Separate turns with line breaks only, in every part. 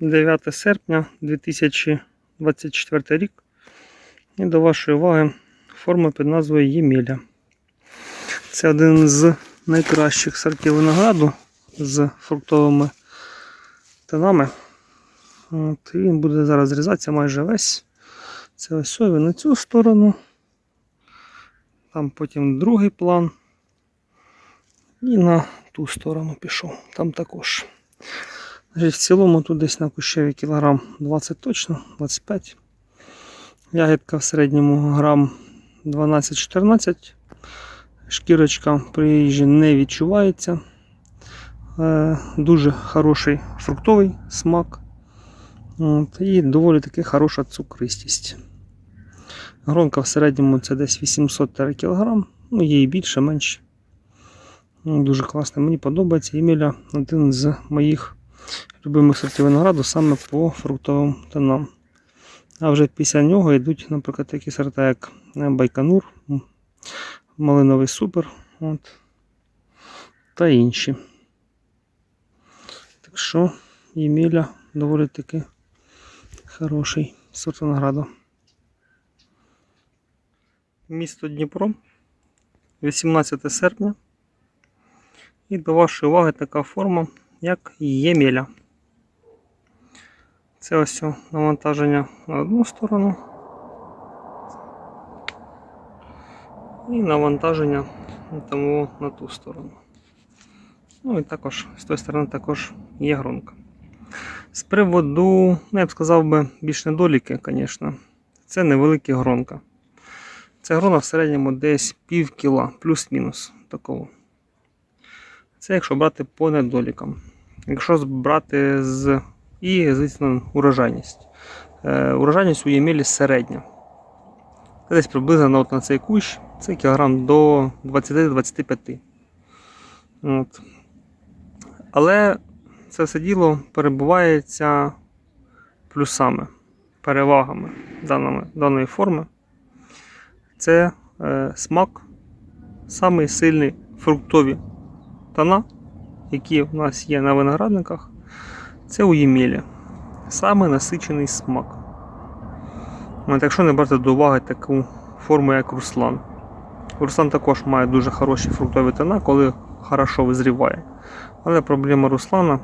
9 серпня 2024 рік. І до вашої уваги форма під назвою Ємеля. Це один з найкращих сортів винограду з фруктовими тонами. От, і він буде зараз зрізатися майже весь. Це ось він на цю сторону. Там потім другий план. І на ту сторону пішов. Там також. В цілому тут десь на кущеві кілограм 20 точно, 25. Ягідка в середньому грам 12-14. Шкірочка при їжі не відчувається. Е, Дуже хороший фруктовий смак. І доволі таки хороша цукристість. Гронка в середньому це десь 800 кг, ну її більше, менше. Дуже класно, мені подобається. Еміля один з моїх любимих сортів винограду саме по фруктовим тонам. А вже після нього йдуть, наприклад, такі сорта, як Байконур, Малиновий Супер от, та інші. Так що Еміля доволі таки хороший сорт винограду. Місто Дніпро, 18 серпня. І до вашої уваги така форма, як Ємеля. Це ось навантаження на одну сторону. І навантаження тому на ту сторону. Ну і також з тої сторони також є гронка. З приводу, ну я б сказав би, більш недоліки, звісно, це невеликі гронка. Це грона в середньому десь пів кіла, плюс-мінус такого. Це якщо брати по недолікам. Якщо брати з. І, звісно, урожайність. Е, урожайність у Ємілі середня. Десь приблизно от на цей кущ це кілограм до 20-25. От. Але це все діло перебувається плюсами, перевагами даної, даної форми. Це е, смак, самий сильний фруктові тона, які в нас є на виноградниках, це у Ємелі. Саме насичений смак. Якщо не брати до уваги таку форму, як Руслан. Руслан також має дуже хороші фруктові тона, коли хорошо визріває. Але проблема Руслана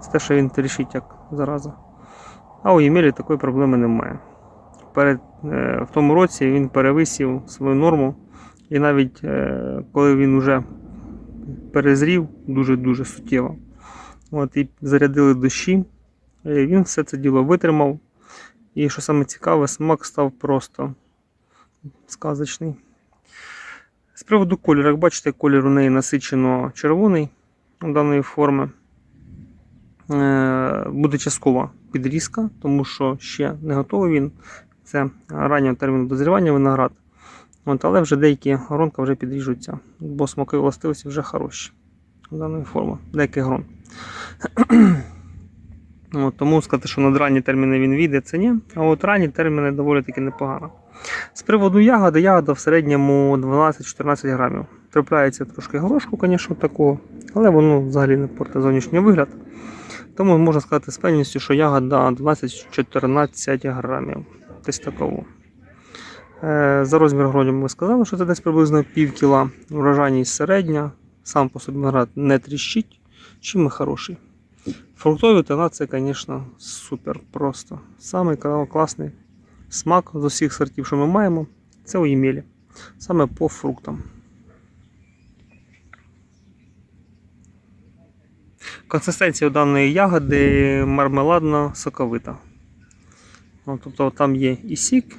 це те, що він трішить як зараза. А у Ємелі такої проблеми немає. Перед, е, в тому році він перевисів свою норму, і навіть е, коли він вже перезрів дуже-дуже суттєво. От, І зарядили дощі. І він все це діло витримав. І що саме цікаве, смак став просто сказочний. З приводу кольору, як бачите, колір у неї насичено червоний у даної форми. Е, Буде часткова підрізка, тому що ще не готовий він. Це раннього терміну дозрівання виноград. От, але вже деякі гронка вже підріжуться, бо смакові властивості вже хороші даної форми, деяких грон. От, тому сказати, що на ранні терміни він війде, це ні. А от ранні терміни доволі таки непогано. З приводу ягоди, ягода в середньому 12-14 грамів. Трапляється трошки горошку, звісно, такого, але воно взагалі не портить зовнішній вигляд. Тому можна сказати з певністю, що ягода 12-14 грамів. Десь такого. Е, За розмір гронів ми сказали, що це десь приблизно пів кіла. Врожайність середня. Сам по собі виноград не тріщить, чим і хороший. Фруктові тона це, звісно, супер просто. Самий класний смак з усіх сортів, що ми маємо, це у Ємелі. Саме по фруктам. Консистенція даної ягоди мармеладно-соковита. Ну, Тобто там є і сік,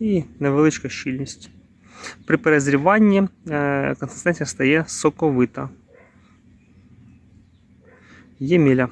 і невеличка щільність. При перезріванні е, консистенція стає соковита. Єміля.